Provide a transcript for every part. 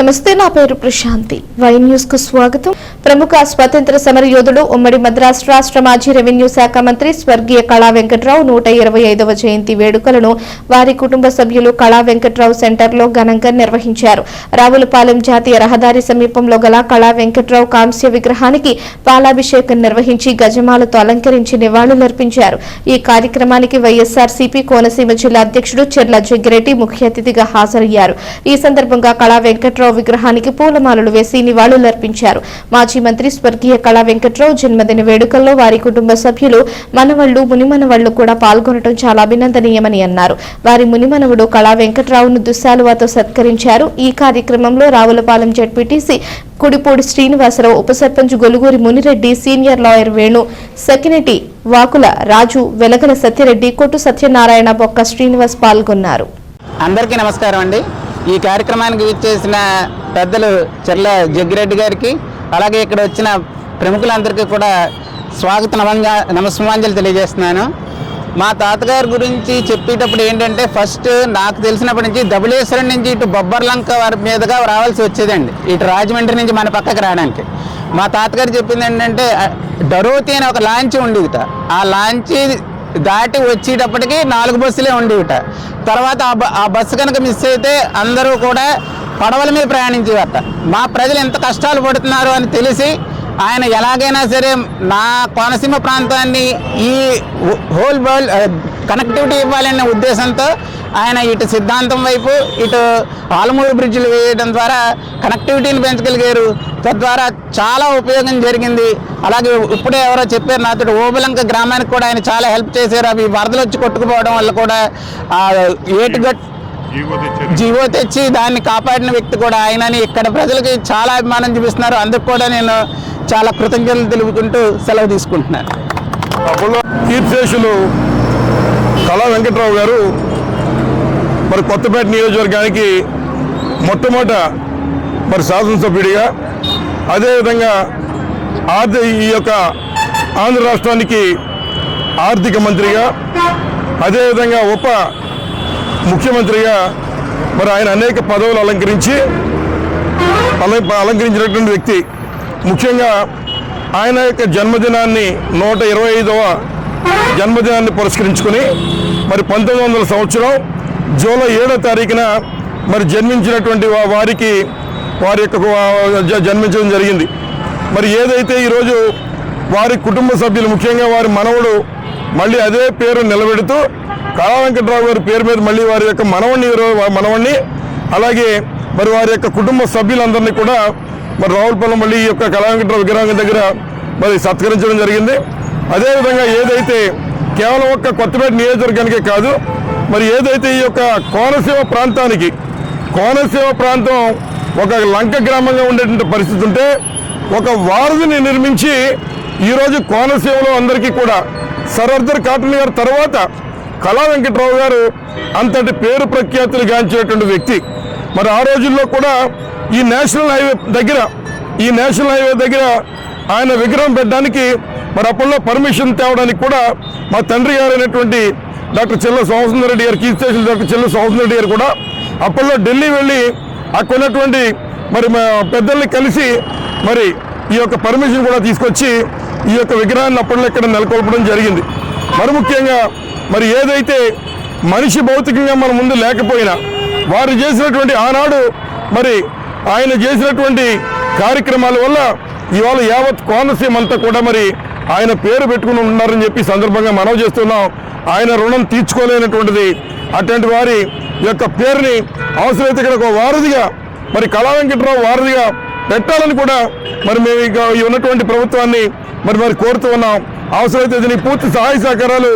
నమస్తే నా పేరు ప్రశాంతి. వై న్యూస్కు స్వాగతం. ప్రముఖ స్వాతంత్ర సమర యోధుడు ఉమ్మడి మద్రాసు రాష్ట్ర మాజీ రెవెన్యూ శాఖ మంత్రి స్వర్గీయ కళా వెంకట్రావు నూట ఇరవై ఐదవ జయంతి వేడుకలను వారి కుటుంబ సభ్యులు కళా వెంకట్రావు సెంటర్లో ఘనంగా నిర్వహించారు. రావులపాలెం జాతీయ రహదారి సమీపంలో గల కళా వెంకట్రావు కాంస్య విగ్రహానికి పాలాభిషేకం నిర్వహించి గజమాలతో అలంకరించి నివాళులర్పించారు. ఈ కార్యక్రమానికి వైఎస్ఆర్సీపీ కోనసీమ జిల్లా అధ్యక్షుడు చెర్ల జగ్గిరెడ్డి ముఖ్య అతిథిగా హాజరయ్యారు. ఈ సందర్భంగా కళా వెంకట్రావు విగ్రహానికి పూలమాలలు వేసి నివాళులర్పించారు. మాజీ మంత్రి స్వర్గీయ కళా వెంకట్రావు జన్మదిన వేడుకల్లో వారి కుటుంబ సభ్యులు మనవళ్ళు మునిమనవళ్ళు కూడా పాల్గొనడం చాలా అభినందనీయమని అన్నారు. వారి మునిమనవుడు కళా వెంకట్రావును దుస్సాలువాతో సత్కరించారు. ఈ కార్యక్రమంలో రావులపాలెం జడ్పీటీసీ కుడిపూడి శ్రీనివాసరావు ఉప సర్పంచ్ గొలుగూరి మునిరెడ్డి సీనియర్ లాయర్ వేణు సెకినటి వాకుల రాజు వెలగల సత్యరెడ్డి కొట్టు సత్యనారాయణ బొక్క శ్రీనివాస్ పాల్గొన్నారు. అందరికీ నమస్కారం అండి. ఈ కార్యక్రమానికి విచ్చేసిన పెద్దలు చెర్ల జగ్గిరెడ్డి గారికి అలాగే ఇక్కడ వచ్చిన ప్రముఖులందరికీ కూడా స్వాగత నమంగా నమస్మాంజలు తెలియజేస్తున్నాను. మా తాతగారి గురించి చెప్పేటప్పుడు ఏంటంటే ఫస్ట్ నాకు తెలిసినప్పటి నుంచి ధబులేశ్వరం నుంచి ఇటు బొబ్బర్లంక వారి మీదుగా రావాల్సి వచ్చేదండి. ఇటు రాజమండ్రి నుంచి మన పక్కకి రావడానికి. మా తాతగారు చెప్పింది ఏంటంటే డరోతి అనే ఒక లాంచ్ ఉండేదిట. ఆ లాంచీ దాటి వచ్చేటప్పటికి నాలుగు బస్సులే ఉండేవిట. తర్వాత ఆ బ- ఆ బస్సు కనుక మిస్ అయితే అందరూ కూడా పడవల మీద ప్రయాణించేవారట. మా ప్రజలు ఎంత కష్టాలు పడుతున్నారు అని తెలిసి ఆయన ఎలాగైనా సరే నా కోనసీమ ప్రాంతాన్ని ఈ హోల్ వరల్డ్ కనెక్టివిటీ ఇవ్వాలనే ఉద్దేశంతో ఆయన ఇటు సిద్ధాంతం వైపు ఇటు ఆలమూరు బ్రిడ్జిలు వేయడం ద్వారా కనెక్టివిటీని పెంచగలిగారు. తద్వారా చాలా ఉపయోగం జరిగింది. అలాగే ఇప్పుడే ఎవరో చెప్పారు నాతో ఓబలంక గ్రామానికి కూడా ఆయన చాలా హెల్ప్ చేశారు. అవి వరదలు వచ్చి కొట్టుకుపోవడం వల్ల కూడా ఆ ఏటుగట్ జీవో తెచ్చి దాన్ని కాపాడిన వ్యక్తి కూడా ఆయనని ఇక్కడ ప్రజలకి చాలా అభిమానం చూపిస్తున్నారు. అందుకు కూడా నేను చాలా కృతజ్ఞతలు తెలుపుకుంటూ సెలవు తీసుకుంటున్నాను. కీర్తిశేషులు కళా వెంకట్రావు గారు మరి కొత్తపేట నియోజకవర్గానికి మొట్టమొదట మరి శాసనసభ్యుడిగా అదేవిధంగా ఆర్థిక ఈ యొక్క ఆంధ్ర రాష్ట్రానికి ఆర్థిక మంత్రిగా అదేవిధంగా ఉప ముఖ్యమంత్రిగా మరి ఆయన అనేక పదవులు అలంకరించి అలంకరించినటువంటి వ్యక్తి. ముఖ్యంగా ఆయన యొక్క జన్మదినాన్ని నూట ఇరవై ఐదవ జన్మదినాన్ని పురస్కరించుకొని మరి పంతొమ్మిది వందల సంవత్సరం జూలై ఏడో తారీఖున మరి జన్మించినటువంటి వారికి వారి యొక్క జన్మించడం జరిగింది. మరి ఏదైతే ఈరోజు వారి కుటుంబ సభ్యులు ముఖ్యంగా వారి మనవడు మళ్ళీ అదే పేరు నిలబెడుతూ కళా వెంకట్రావు గారి పేరు మీద మళ్ళీ వారి యొక్క మనవణ్ణి మనవణ్ణి అలాగే మరి వారి యొక్క కుటుంబ సభ్యులందరినీ కూడా మరి రావులపల్లి మళ్ళీ ఈ యొక్క కళా వెంకట్రావు విగ్రహం దగ్గర మరి సత్కరించడం జరిగింది. అదేవిధంగా ఏదైతే కేవలం ఒక్క కొత్తపేట నియోజకవర్గానికే కాదు మరి ఏదైతే ఈ యొక్క కోనసీమ ప్రాంతానికి కోనసీమ ప్రాంతం ఒక లంక గ్రామంగా ఉండేటువంటి పరిస్థితి ఉంటే ఒక వారధిని నిర్మించి ఈరోజు కోనసీమలో అందరికీ కూడా సరర్దర్ కాటన్ గారి తర్వాత కళా వెంకట్రావు గారు అంతటి పేరు ప్రఖ్యాతులు గాంచేటువంటి వ్యక్తి. మరి ఆ రోజుల్లో కూడా ఈ నేషనల్ హైవే దగ్గర ఈ నేషనల్ హైవే దగ్గర ఆయన విగ్రహం పెట్టడానికి మరి అప్పట్లో పర్మిషన్ తేవడానికి కూడా మా తండ్రి గారు అయినటువంటి డాక్టర్ చెల్ల సోమసుందర్ రెడ్డి గారు కీర్తి స్టేషన్ డాక్టర్ చెల్ల సోమసుందర్ రెడ్డి గారు కూడా అప్పట్లో ఢిల్లీ వెళ్ళి అక్కడ ఉన్నటువంటి మరి మా పెద్దల్ని కలిసి మరి ఈ యొక్క పర్మిషన్ కూడా తీసుకొచ్చి ఈ యొక్క విగ్రహాన్ని అప్పట్లో ఇక్కడ నెలకొల్పడం జరిగింది. మరి ముఖ్యంగా మరి ఏదైతే మనిషి భౌతికంగా మన ముందు లేకపోయినా వారు చేసినటువంటి ఆనాడు మరి ఆయన చేసినటువంటి కార్యక్రమాల వల్ల ఇవాళ యావత్ కోనసీమ అంతా కూడా మరి ఆయన పేరు పెట్టుకుని ఉన్నారని చెప్పి సందర్భంగా మనవి చేస్తున్నాం. ఆయన రుణం తీర్చుకోలేనటువంటిది. అటువంటి వారి యొక్క పేరుని అవసరమైతే ఇక్కడ ఒక వారధిగా మరి కళా వెంకటరావు వారధిగా పెట్టాలని కూడా మరి మేము ఇక ఉన్నటువంటి ప్రభుత్వాన్ని మరి మరి కోరుతూ ఉన్నాం. అవసరమైతే దీనికి పూర్తి సహాయ సహకారాలు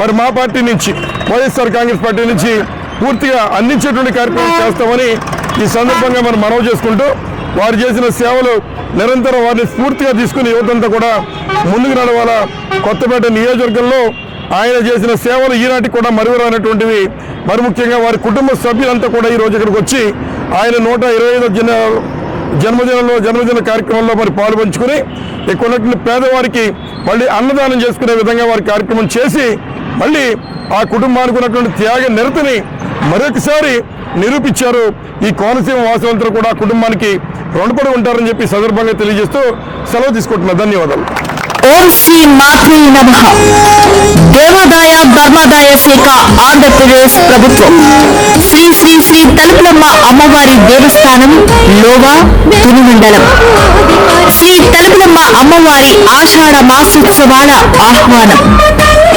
మరి మా పార్టీ నుంచి వైఎస్ఆర్ కాంగ్రెస్ పార్టీ నుంచి పూర్తిగా అందించేటువంటి కార్యక్రమం చేస్తామని ఈ సందర్భంగా మనం మనవి చేసుకుంటూ వారు చేసిన సేవలు నిరంతరం వారిని స్ఫూర్తిగా తీసుకుని యువతంతా కూడా ముందుకు నడవాలా. కొత్తపేట నియోజకవర్గంలో ఆయన చేసిన సేవలు ఈనాటికి కూడా మరువరానటువంటివి. మరి ముఖ్యంగా వారి కుటుంబ సభ్యులంతా కూడా ఈ రోజు ఇక్కడికి వచ్చి ఆయన నూట ఇరవై ఐదో జన జన్మదినంలో జన్మదిన కార్యక్రమంలో మరి పాలు పంచుకుని ఇక్కడ ఉన్నటువంటి పేదవారికి మళ్ళీ అన్నదానం చేసుకునే విధంగా వారి కార్యక్రమం చేసి మళ్ళీ ఆ కుటుంబానికి ఉన్నటువంటి త్యాగ నిరతిని మరొకసారి నిరూపించారు ఈ కోనసీమ వాసులంతా కూడా కుటుంబానికి రుణపడి ఉంటారని చెప్పి సందర్భంగా తెలియజేస్తూ సెలవు తీసుకుంటున్నా ధన్యవాదాలు. ఓం శ్రీ మాత్రే నమ. దేవాదాయ ధర్మాదాయ శాఖ ఆంధ్రప్రదేశ్ ప్రభుత్వం. శ్రీ శ్రీ శ్రీ తలుపులమ్మ అమ్మవారి దేవస్థానం లోవా తిరుమండలం. శ్రీ తలుపులమ్మ అమ్మవారి ఆషాఢ మాసోత్సవాల ఆహ్వానం.